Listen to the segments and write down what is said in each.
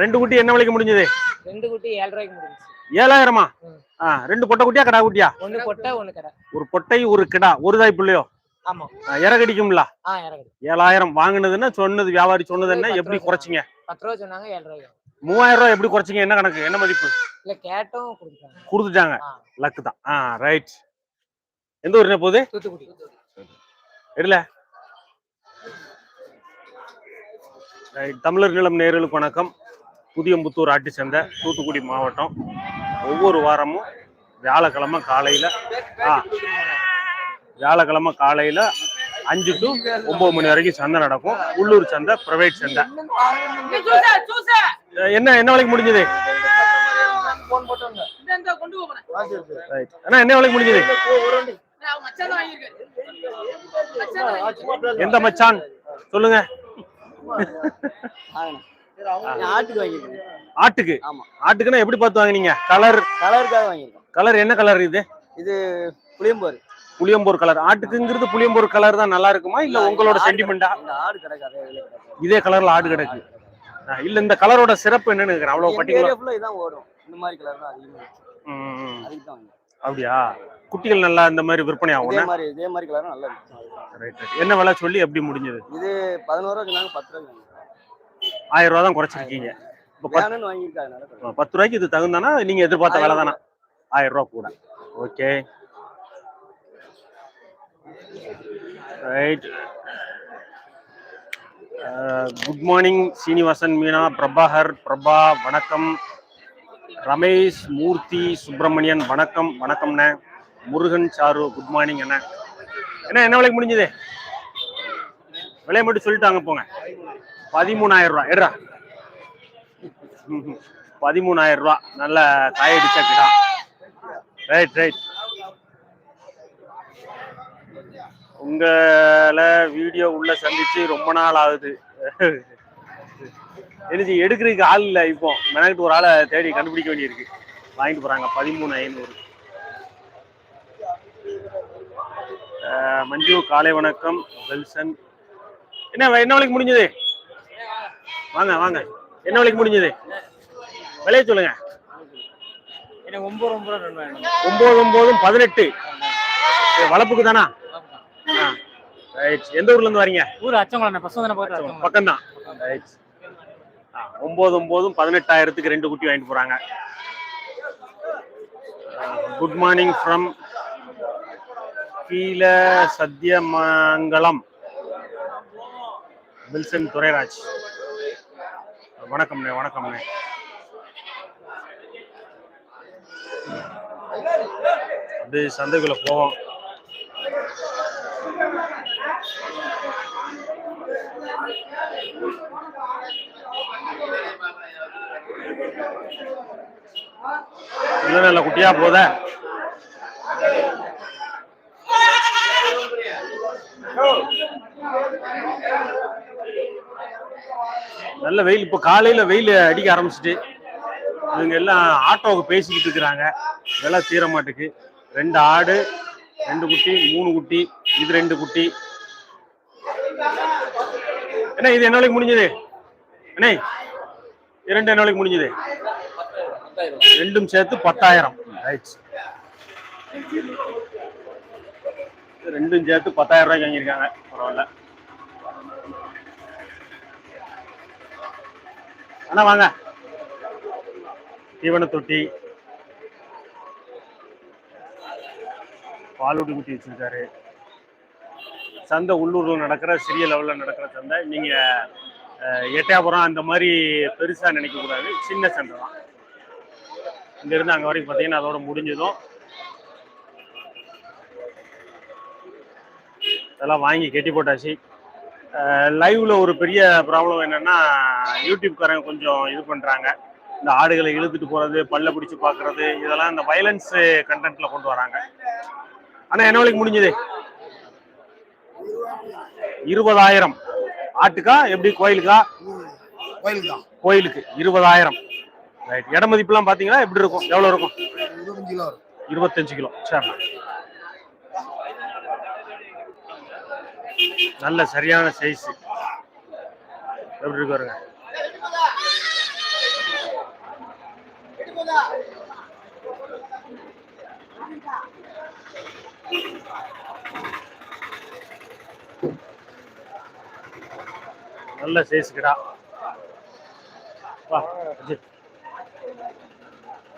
ரெண்டு குட்டி என்ன விலைக்கு முடிஞ்சது? ரெண்டு குட்டி ஏழு ரூபாய்க்கு முடிஞ்சுச்சு. ஏழாயிரமா? ரெண்டு பொட்டை குட்டியா கடா குட்டியா? ஒண்ணு கொட்டை ஒண்ணு கடை. ஒரு பொட்டை ஒரு கிடா ஒரு தாய் பிள்ளையோ? ஆமா. ஆ, இற கடிக்கும்ல ஆ இறங்குது ஏழாயிரம் வாங்குனதுன்னா சொன்னது வியாபாரி சொன்னது என்ன? எப்படி குறைச்சிங்க? பத்து ரூபா சொன்னாங்க ஏழு மூவாயிரம் ரூபாய் எப்படி குறைச்சிங்க? என்ன கணக்கு? என்ன மதிப்பு? இல்ல கேட்டும் கொடுத்துட்டாங்க. லக்கு தான். ஆ ரைட் எந்த ஊர் போகுது? தூத்துக்குடி. ரைட் தமிழர் நிலம் நேர்களுக்கு வணக்கம். புதியம்புத்தூர் ஆட்டு சந்தை தூத்துக்குடி மாவட்டம். ஒவ்வொரு வாரமும் வியாழக்கிழமை காலையில் ஆ வியாழக்கிழமை காலையில் அஞ்சு டு ஒம்பது மணி வரைக்கும் சந்தை நடக்கும். உள்ளூர் சந்தை பிரைவேட் சந்தை. என்ன என்ன வேலைக்கு முடிஞ்சது? ரைட் அண்ணா என்ன வேலைக்கு முடிஞ்சது? எந்த மச்சான்? சொல்லுங்க. ஆட்டுக்கு ஆமா. ஆட்டுக்குன்னா எப்படி பார்த்து வாங்குனீங்க? கலர் கலருக்காக வாங்கியிருக்கோம். கலர் என்ன கலர் இது? இது புளியம்போர். புளியம்பூர் கலர் ஆட்டுக்குங்கிறது புளியம்பூர் கலர் தான் நல்லா இருக்குமா? இல்ல உங்களோட சென்டிமெண்டா ஆடு கிடக்கு. இதே கலர்ல ஆடு கிடக்கு இல்ல இந்த கலரோட சிறப்பு என்னன்னு அவ்வளவு ஃபுல்லா இதான் ஓடும். இந்த மாதிரி கலர் தான் அதிகமா. அப்படியா? குட்டிகள் நல்லா இந்த மாதிரி விற்பனை இதே ஆகும் மாதிரி இதே மாதிரி கலர் நல்லா ரைட் ரைட் என்ன விலை சொல்லி எப்படி முடிஞ்சது? இது பதினோரு ரூபா பத்து ரூபா. ஆயிரம் ரூபா. தான் குறைச்சிருக்கீங்க இப்ப. பத்து ரூபாய்க்கு இது தகுந்தானா நீங்க எதிர்பார்த்த விலை தானா ஆயிரம் ரூபா கூட. Okay. Right good morning Srinivasan Meena Prabhakar Prabha வணக்கம். ரமேஷ் மூர்த்தி சுப்பிரமணியன் வணக்கம். வணக்கம்ண்ணே முருகன் சாரு குட் மார்னிங் அண்ணே. என்ன என்ன விலைக்கு முடிஞ்சது? விலையை மட்டும் சொல்லிட்டாங்க போங்க. பதிமூணாயிரம் ரூபா எடுறா. பதிமூணாயிரம் ரூபா நல்ல காயடிச்ச கிடா. ரைட் ரைட் உங்களை வீடியோ உள்ள சந்திச்சு ரொம்ப நாள் ஆகுது. எழுதி எடுக்கிறதுக்கு ஆள் இல்லை இப்போ. மெனக்கிட்டு ஒரு ஆளை தேடி கண்டுபிடிக்க வேண்டியிருக்கு. வாங்கிட்டு போறாங்க பதிமூணு ஐநூறு மஞ்சு காலை வணக்கம். வெல்சன் என்ன என்ன விலைக்கு முடிஞ்சது? வாங்க வாங்க. என்ன விலைக்கு முடிஞ்சது? விலையை சொல்லுங்க. ஒன்பது ஒன்பது ஒன்பதும் பதினெட்டு. இது வளர்ப்புக்கு தானா? எந்த ஊர்ல இருந்து வரீங்க? ஊர் அச்சங்குளம் பக்கம் தான் ஒன்பது ஒன்பதும் பதினெட்டாயிரத்துக்கு ரெண்டு குட்டி வாங்கிட்டு போறாங்க. குட் மார்னிங் ஃப்ரம் கீழ சத்தியமங்கலம். வில்சன் துரைராஜ். வணக்கம்ண்ணே வணக்கம்ண்ணே. அப்படியே சந்தைக்குள்ள போவோம். நல்ல நல்ல குட்டியா போத. நல்ல வெயில் இப்போ காலையில வெயில் அடிக்க ஆரம்பிச்சிட்டு இவங்க எல்லாம் ஆட்டோவுக்கு பேசிக்கிட்டு இருக்கிறாங்க. விலை தீர மாட்டுக்கு. ரெண்டு ஆடு ரெண்டு குட்டி மூணு குட்டி இது ரெண்டு குட்டி. என்ன இது என்ன முடிஞ்சது? அண்ணே இரண்டு என்ன முடிஞ்சது? ரெண்டும் சேர்த்து பத்தாயிரம். ரைட் ரெண்டும் சேர்த்து பத்தாயிரம் ரூபாய்க்கு வாங்கியிருக்காங்க. பரவாயில்ல. அண்ணா வாங்க. தீவன தொட்டி பாலூட்டி குட்டி வச்சிருக்காரு. சந்தை உள்ளூரில் நடக்கிற சிறிய லெவலில் நடக்கிற சந்தை. நீங்கள் எட்டயபுரம் அந்த மாதிரி பெருசா நினைக்கக்கூடாது. சின்ன சந்தை தான். இங்கேருந்து அங்கே வரைக்கும் பார்த்தீங்கன்னா அதோட முடிஞ்சதும். இதெல்லாம் வாங்கி கெட்டி போட்டாச்சு. லைவ்ல ஒரு பெரிய ப்ராப்ளம் என்னன்னா யூடியூப்காரங்க கொஞ்சம் இது பண்றாங்க. இந்த ஆடுகளை இழுத்துட்டு போறது பல்ல பிடிச்சு பாக்குறது இதெல்லாம் இந்த வயலன்ஸ் கண்டென்ட்ல கொண்டு வராங்க. ஆனா என்ன விலைக்கு முடிஞ்சது? இருபதாயிரம். ஆட்டுக்கா எப்படி? கோயிலுக்கா? கோயிலுக்கு? கோயிலுக்கு. இருபதாயிரம். ரைட் இட மதிப்புலாம் பாத்தீங்கன்னா எப்படி இருக்கும்? எவ்வளவு இருக்கும்? இருபத்தஞ்சு கிலோ வரும். இருபத்தஞ்சு கிலோ. சரி நல்ல சரியான சைஸ் எப்படி இருக்கு பாருங்க. நல்ல சைஸ் கிடா வா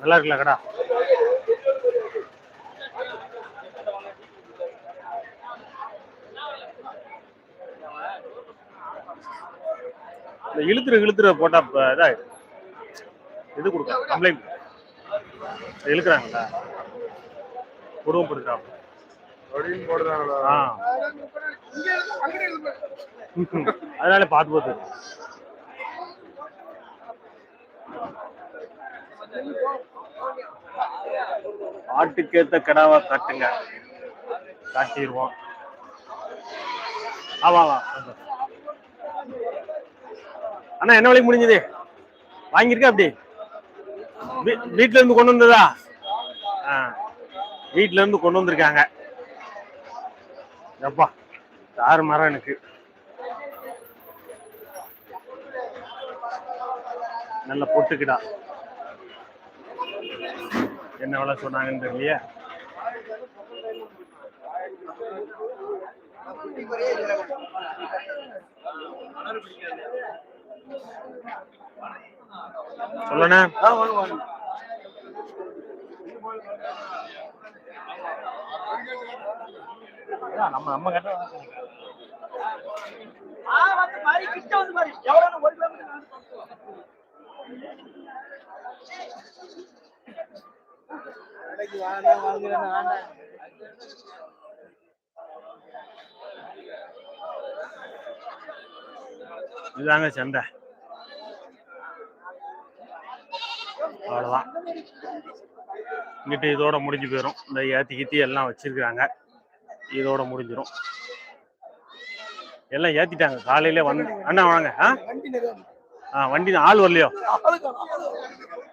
நல்லா இருக்குல்ல கடா? இந்த இழுத்துற இழுத்துற போட்டா இதாயிடும் இது கொடுக்க கம்ப்ளைண்ட் இழுக்கிறாங்களா? கொடுக்குறாங்க. அப்படின்னு போடுறாங்களா? ஆ. அதனால பார்த்து பார்த்து ஆட்டுக்கேத்த கிடாவா காட்டுங்க. காட்டிடுவோம். ஆமா ஆமா அண்ணா என்ன விலைக்கு முடிஞ்சது? வாங்கியிருக்கா அப்படி? வீ- வீட்ல இருந்து கொண்டு வந்ததா? வீட்டுல இருந்து கொண்டு வந்திருக்காங்க. எப்பா யார் மரம் எனக்கு. நல்ல பொட்டுக்கிடா. என்ன விலை சொன்னாங்கன்னு தெரியலையே? சொல்லண்ணே. நம்ம நம்ம கட்ட இதுதாங்க சந்தை அவ்வளோதான் இங்கிட்டு இதோட முடிஞ்சு போயிடும் இந்த ஏத்தி கித்தி எல்லாம் வச்சிருக்கிறாங்க. இதோட முடிஞ்சிடும் எல்லாம் ஏத்திட்டாங்க. காலையில வந்து அண்ணா வாங்க. ஆ? ஆ வண்டி ஆள் வரலையோ.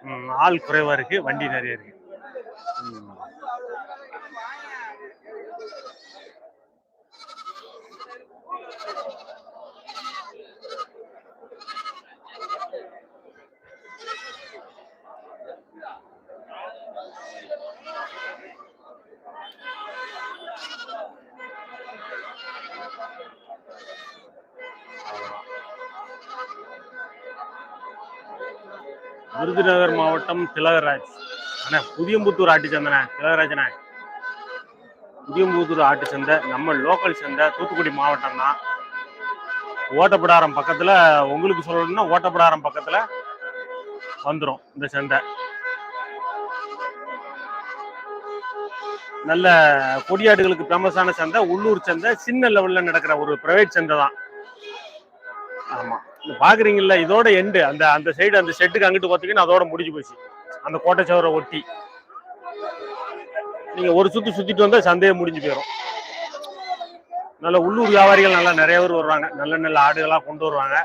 ம், ஆள் குறைவா இருக்கு. வண்டி நிறைய இருக்கு. விருதுநகர் மாவட்டம் திலகராஜ். அண்ணா புதியம்புத்தூர் ஆட்டு சந்தைண்ணே திலகராஜண்ணே. புதியம்புத்தூர் ஆட்டு சந்தை நம்ம லோக்கல் சந்தை தூத்துக்குடி மாவட்டம் தான். பக்கத்தில் உங்களுக்கு சொல்லணும்னா ஓட்டப்படாரம் பக்கத்தில் வந்துடும் இந்த சந்தை. நல்ல கொடியாடுகளுக்கு ஃபேமஸான சந்தை உள்ளூர் சந்தை சின்ன லெவலில் நடக்கிற ஒரு ப்ரைவேட் சந்தை தான். ஆமாம் பாக்குறீங்கல்ல இதோட எண்டு அந்த அந்த சைடு அந்த செட்டுக்கு அங்கிட்டு பார்த்தீங்கன்னா அதோட முடிஞ்சு போச்சு. அந்த கோட்டை சவரை ஒட்டி. நீங்க ஒரு சுத்து சுத்திட்டு வந்தா சந்தேகம் முடிஞ்சு போயிடும் நல்ல உள்ளூர் வியாபாரிகள் நல்லா நிறைய பேர் வருவாங்க. நல்ல நல்ல ஆடுகளா கொண்டு வருவாங்க.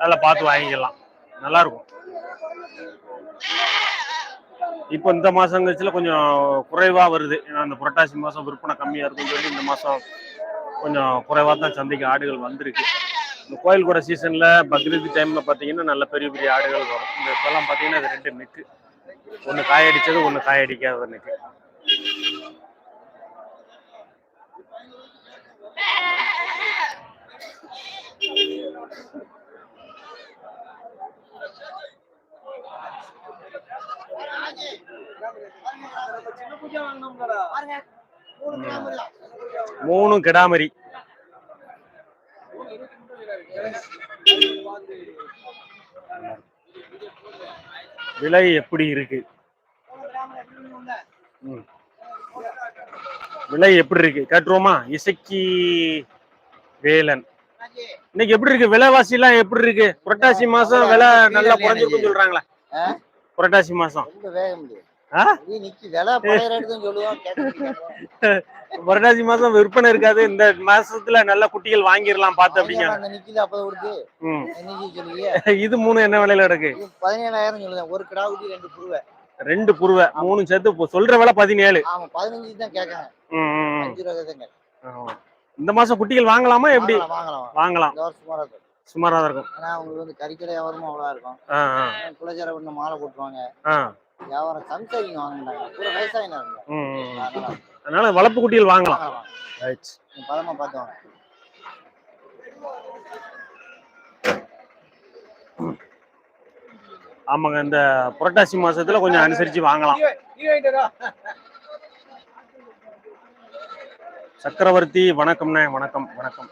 நல்லா பார்த்து வாங்கிக்கலாம். நல்லா இருக்கும் இப்போ இந்த மாசம் கழிச்சுல கொஞ்சம் குறைவா வருது. ஏன்னா இந்த புரட்டாசி மாசம் விற்பனை கம்மியா இருக்குன்னு சொல்லி இந்த மாசம் கொஞ்சம் குறைவா தான் சந்தைக்கு ஆடுகள் வந்திருக்கு. இந்த கோயில் கூட சீசன்ல பக்ரீத் டைம்ல பாத்தீங்கன்னா நல்ல பெரிய பெரிய ஆடுகள் வரும். இந்த இப்பெல்லாம் பாத்தீங்கன்னா இது ரெண்டு நெக்கு ஒன்னு காயடிச்சது ஒன்னு காயடிக்காத நெக்கு மூணு கிடாமரி. விலை எப்படி இருக்கு. விலை எப்படி இருக்கு? கேட்டுருவோமா? இசக்கி வேலன். இன்னைக்கு எப்படி இருக்கு? விலைவாசி எல்லாம் எப்படி இருக்கு? புரட்டாசி மாசம் விலை நல்லா குறைஞ்சிருக்குன்னு சொல்றாங்களே? புரட்டாசி மாசம். புரட்டாசி மாசம் விற்பனை இருக்காது. இந்த மாசத்துல நல்ல குட்டிகள் வாங்கிடலாம் பார்த்து அப்படிங்க. இது மூணு என்ன விலையில இருக்கு? பதினேழாயிரம் சொல்லுவேன் ஒரு கிடா குட்டி ரெண்டு புருவை. ரெண்டு புருவை மூணு சேர்த்து சொல்ற விலை பதினேழு. ஆமா பதினஞ்சு தான் கேட்காங்க. இந்த மாசம் குட்டிகள் வாங்கலாமா? எப்படி? வாங்கலாம், சுமாரா தான் இருக்கும். ஏன்னா அவங்களுக்கு வந்து கறிக்கடை வியாபாரமும் அவ்வளோ இருக்கும். குலச்சார மாலை போட்டுருவாங்க. வியாபாரம் சம்சாரிங்க வாங்கினாங்க. பூரா ம். அதனால. வளர்ப்பு குட்டிகள் வாங்கலாம். ரைட் பதமா பார்த்து வாங்க ஆமாங்க இந்த புரட்டாசி மாசத்துல கொஞ்சம் அனுசரிச்சு வாங்கலாம். சக்கரவர்த்தி வணக்கம்ண்ணே வணக்கம் வணக்கம்.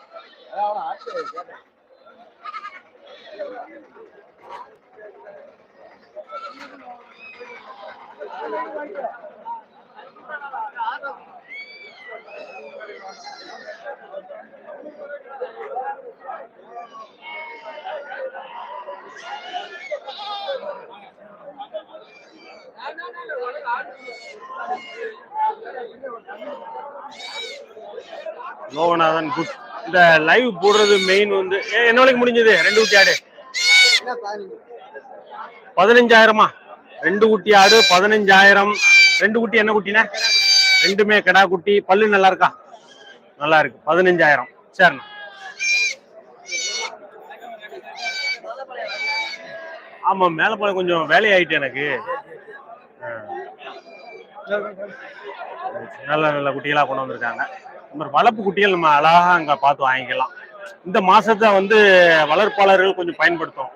லோகநாதன் குட் இந்த லைவ் போடுறது மெயின் வந்து என்ன முடிஞ்சது? ரெண்டு குட்டி ஆடு. பதினஞ்சாயிரமா? ரெண்டு குட்டி ஆடு பதினஞ்சாயிரம். ரெண்டு குட்டி என்ன குட்டினா? ரெண்டுமே கிடா குட்டி. பல்லு நல்லா இருக்கா? நல்லா இருக்கு. பதினஞ்சாயிரம். சரிண்ணா. ஆமா மேல போல கொஞ்சம் வேலையாயிட்டு எனக்கு. நல்ல நல்ல குட்டிகளா கொண்டு வந்திருக்காங்க. இந்த மாதிரி வளர்ப்பு குட்டிகள் நம்ம அழகா அங்க பார்த்து வாங்கிக்கலாம். இந்த மாசத்தை வந்து வளர்ப்பாளர்கள் கொஞ்சம் பயன்படுத்தும்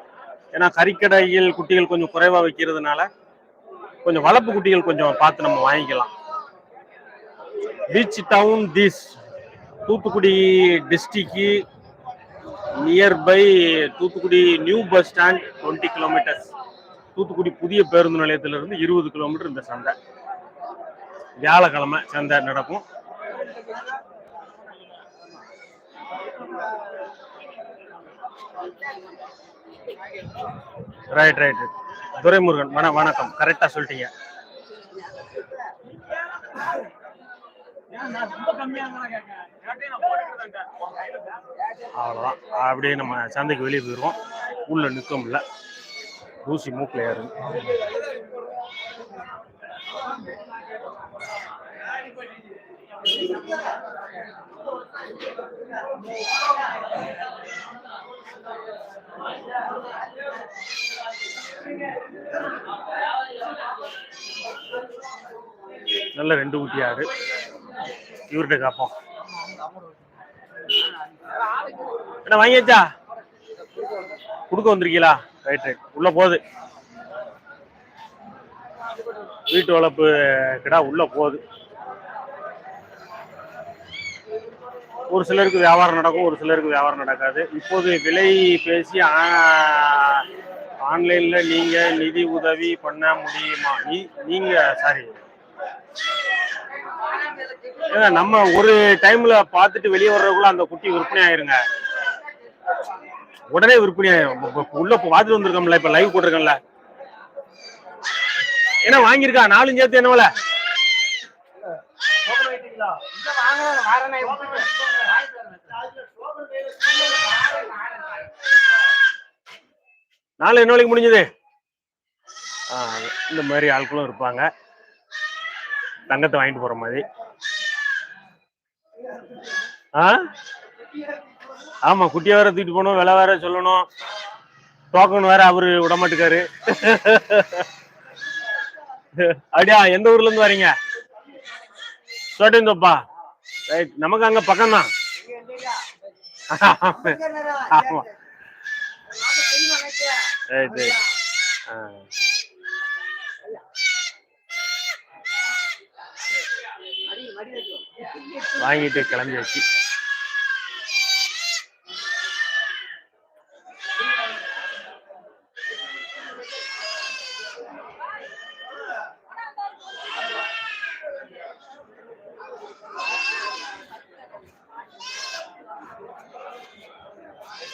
ஏன்னா கறிக்கடையில் குட்டிகள் கொஞ்சம் குறைவா வைக்கிறதுனால கொஞ்சம் வளர்ப்பு குட்டிகள் கொஞ்சம் பார்த்து நம்ம வாங்கிக்கலாம். Beach town this. Thoothukudi district nearby Thoothukudi new bus stand twenty kilometres. Thoothukudi புதிய பேருந்து நிலையத்திலிருந்து இருபது கிலோமீட்டர் இந்த சந்தை. வியாழக்கிழமை சந்தை நடக்கும். ரைட் ரைட் துரைமுருகன் வண வணக்கம். கரெக்டா சொல்லிட்டீங்க. அவ்வளோதான் அப்படியே நம்ம சந்தைக்கு வெளியே போயிடுவோம் உள்ள நிற்கும்ல ஊசி மூக்கில் ஏறும். நல்ல ரெண்டு குட்டி ஆடு இவர்கிட்ட காப்போம். என்ன வாங்கியாச்சா கொடுக்க வந்திருக்கீங்களா? ரைட் ரைட் உள்ள போகுது. வீட்டு வளர்ப்பு கிடா உள்ள போகுது. ஒரு சிலருக்கு வியாபாரம் நடக்கும் ஒரு சிலருக்கு வியாபாரம் நடக்காது. இப்போது விலை பேசி ஆ- ஆன்லைன்ல நீங்க நிதி உதவி பண்ண முடியுமா? நீ நீங்கள் சாரி ஏன்னா நம்ம ஒரு டைமில் பார்த்துட்டு வெளியே வர்றதுக்குள்ள அந்த குட்டி விற்பனை ஆயிருங்க. உடனே விற்பனை ஆயிரும். உள்ள பார்த்துட்டு வந்திருக்கோம்ல இப்போ லைவ் போட்டிருக்கோம்ல. ஏன்னா வாங்கியிருக்கா? நாலும் சேர்த்து என்னவல நாலு என்ன முடிஞ்சது? ஆ, இந்த மாதிரி ஆட்களும் இருப்பாங்க. தங்கத்தை வாங்கிட்டு போற மாதிரி. ஆ? ஆமா குட்டியை வேற தூக்கிட்டு போகணும் விலை வேற சொல்லணும். டோக்கன் வேற அவரு விட மாட்டேக்காரு அப்படியா எந்த ஊர்ல இருந்து வரீங்க? சோட்டேந்தோப்பா ரைட் நமக்கு அங்க பக்கம் தான் ஆமா ரைட் ரைட் ஆ. வாங்கிட்டு கிளம்பியாச்சு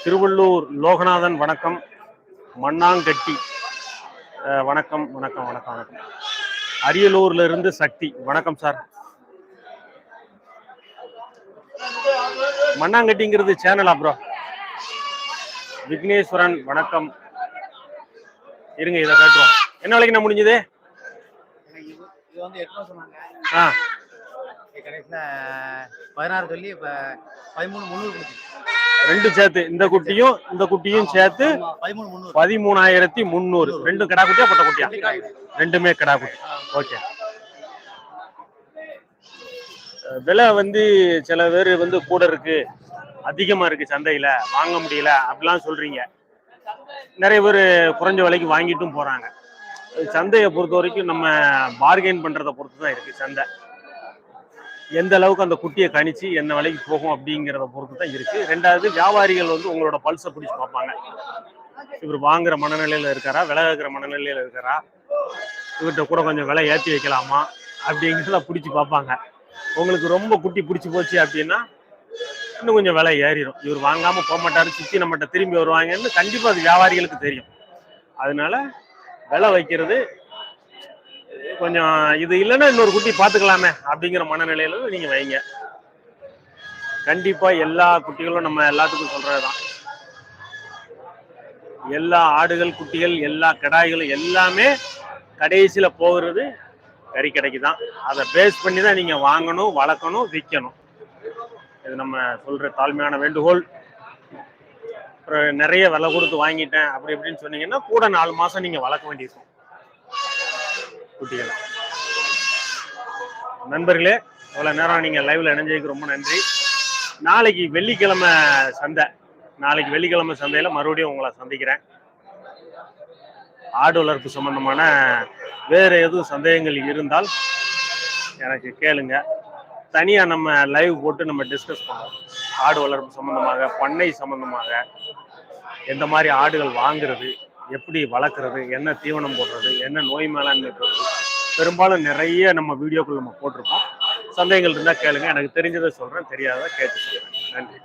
திருவள்ளூர் லோகநாதன் வணக்கம். மண்ணாங்கட்டி. வணக்கம் வணக்கம் வணக்கம் வணக்கம். அரியலூர்ல இருந்து சக்தி வணக்கம் சார். மண்ணாங்கட்டிங்கிறது சேனலா ப்ரோ விக்னேஸ்வரன் வணக்கம். இருங்க இதை காட்டுறோம். என்ன விலைக்கு நான் முடிஞ்சது? ஆ. பதினாறு சொல்லி இப்போ பதிமூணு முந்நூறு ரெண்டு சேர்த்து. இந்த குட்டியும் இந்த குட்டியும் சேர்த்து பதிமூணாயிரத்தி முந்நூறு. ரெண்டும் கிடா குட்டியா பொட்ட குட்டியா? ரெண்டுமே கிடா குட்டி. ஓகே. விலை வந்து சில பேர் வந்து கூட இருக்கு. அதிகமா இருக்கு சந்தையில. வாங்க முடியல. அப்படிலாம் சொல்றீங்க. நிறைய பேர் குறைஞ்ச விலைக்கு வாங்கிட்டும் போறாங்க. சந்தையை பொறுத்த வரைக்கும் நம்ம பார்கெயின் பண்றதை பொறுத்து தான் இருக்கு சந்தை. எந்த அளவுக்கு அந்த குட்டியை கணிச்சு என்ன விலைக்கு போகும் அப்படிங்கிறத பொறுத்து தான் இருக்கு. ரெண்டாவது வியாபாரிகள் வந்து உங்களோட பல்ஸை பிடிச்சி பார்ப்பாங்க. இவர் வாங்குற மனநிலையில இருக்காரா? விலை இருக்கிற மனநிலையில இருக்காரா? இவர்கிட்ட கூட கொஞ்சம் விலை ஏற்றி வைக்கலாமா? அப்படிங்கிறத பிடிச்சி பார்ப்பாங்க. உங்களுக்கு ரொம்ப குட்டி பிடிச்சி போச்சு அப்படின்னா இன்னும் கொஞ்சம் விலை ஏறிடும் இவர் வாங்காம போக மாட்டாரு. சுத்தி நம்மகிட்ட திரும்பி வருவாங்கன்னு கண்டிப்பா அது வியாபாரிகளுக்கு தெரியும். அதனால விலை வைக்கிறது கொஞ்சம் இது இல்லைன்னா இன்னொரு குட்டி பார்த்துக்கலாமே அப்படிங்கிற மனநிலையில நீங்க வைங்க. கண்டிப்பா எல்லா குட்டிகளும் நம்ம எல்லாத்துக்கும் சொல்றதுதான். எல்லா ஆடுகள் குட்டிகள் எல்லா கிடாய்களும் எல்லாமே கடைசியில போகிறது கறிக்கடைக்கு தான் அதை பேஸ் பண்ணி தான் நீங்க வாங்கணும் வளர்க்கணும் விற்கணும் இது நம்ம சொல்ற தாழ்மையான வேண்டுகோள். அப்புறம் நிறைய விலை கொடுத்து வாங்கிட்டேன் அப்படி இப்படின்னு சொன்னீங்கன்னா கூட நாலு மாசம் நீங்க வளர்க்க வேண்டியிருக்கும். குட்டிகள் நண்பர்களே இவ்வளவு நேரம் நீங்க லைவ்ல இணைஞ்சதுக்கு ரொம்ப நன்றி. நாளைக்கு வெள்ளிக்கிழமை சந்தை. நாளைக்கு வெள்ளிக்கிழமை சந்தையில மறுபடியும் உங்களை சந்திக்கிறேன். ஆடு வளர்ப்பு சம்பந்தமான வேற எதுவும் சந்தேகங்கள் இருந்தால் எனக்கு கேளுங்க. தனியா நம்ம லைவ் போட்டு நம்ம டிஸ்கஸ் பண்ணோம் ஆடு வளர்ப்பு சம்பந்தமாக பண்ணை சம்பந்தமாக எந்த மாதிரி ஆடுகள் வாங்குறது எப்படி வளர்க்குறது என்ன தீவனம் போடுறது என்ன நோய் மேலாண்மை போடுறது பெரும்பாலும் நிறைய நம்ம வீடியோக்கள் நம்ம போட்டிருப்போம். சந்தேகங்கள் இருந்தால் கேளுங்க. எனக்கு தெரிஞ்சதை சொல்கிறேன் தெரியாததை கேட்டு சொல்கிறேன் நன்றி.